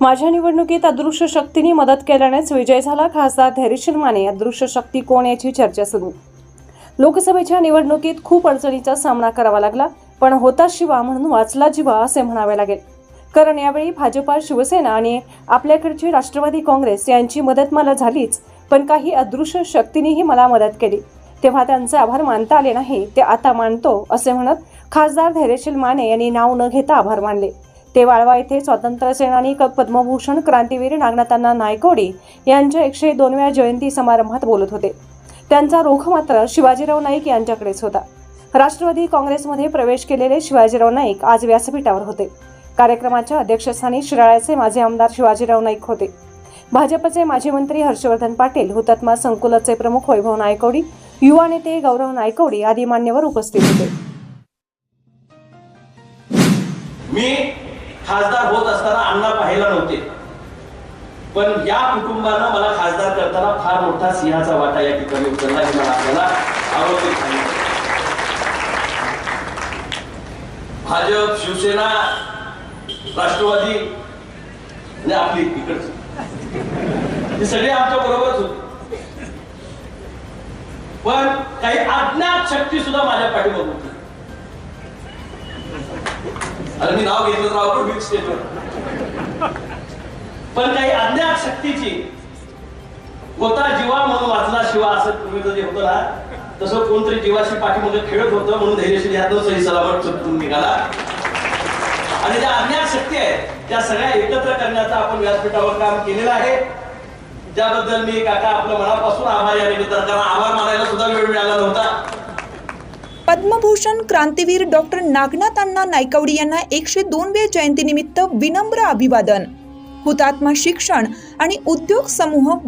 माझ्या निवडणुकीत अदृश्य शक्तीने मदत केल्यानेच विजय झाला. खासदार धैर्यशील माने अदृश्य शक्ती कोण याची चर्चा सुरू? लोकसभेच्या निवडणुकीत खूप अडचणीचा सामना करावा लागला पण होता शिवा म्हणून वाचला जिवा असे म्हणावे लागेल. कारण यावेळी भाजपा शिवसेना आणि आपल्याकडची राष्ट्रवादी काँग्रेस यांची मदत मला झालीच पण काही अदृश्य शक्तीनेही मला मदत केली. तेव्हा त्यांचे आभार मानता आले नाही ते आता मानतो असे म्हणत खासदार धैर्यशील माने यांनी नाव न घेता आभार मानले. ते वाळवा येथे स्वातंत्र्य सेनानी पद्मभूषण क्रांतीवीर नागनाथांना नायकोडी यांच्या एकशे दोनव्या जयंती समारंभात बोलत होते. त्यांचा रोख मात्र शिवाजीराव नाईक यांच्याकडेच होता. राष्ट्रवादी काँग्रेसमध्ये प्रवेश केलेले शिवाजीराव नाईक आज व्यासपीठावर होते. कार्यक्रमाच्या अध्यक्षस्थानी शिराळ्याचे माजी आमदार शिवाजीराव नाईक होते. भाजपचे माजी मंत्री हर्षवर्धन पाटील हुतात्मा संकुलाचे प्रमुख वैभव नायकवडी युवा नेते गौरव नायकवडी आदी मान्यवर उपस्थित होते. मी खासदार होत असताना अण्णा पाहायला नव्हते. पण या कुटुंबानं मला खासदार करताना फार मोठा सिंहाचा वाटा या ठिकाणी उचलला हे मला आपल्याला आवडते. भाजप शिवसेना राष्ट्रवादी आणि आपली इकडची. हे सगळे आमच्या बरोबरच होते. पण काही अज्ञात शक्ती सुद्धा माझ्या पाठीमागे होती. अरे मी नाव घेतलं तर आपण बीच पण काही अज्ञात शक्तीची होता जीवा म्हणून वाचला शिवा असं तुम्ही जे होतं ना तसं कोणतरी जीवाशी पाठीमध्ये खेळत होतं म्हणून धैर्यशील यातून सही सलामत चुकून निघाला. आणि ज्या अज्ञात शक्ती आहेत त्या सगळ्या एकत्र करण्याचं आपण व्यासपीठावर काम केलेलं आहे. त्याबद्दल मी काका आपल्या मनापासून आभार या निमित्तानं कारण आभार मानायला सुद्धा वेळ मिळाला नव्हता. पद्मभूषण क्रांतीवीर डॉक्टर नागनाथ अण्णा नायकवडी यांना एकशे दोनव्या जयंतीनिमित्त विनम्र अभिवादन. हुतात्मा शिक्षण आणि उद्योग समूह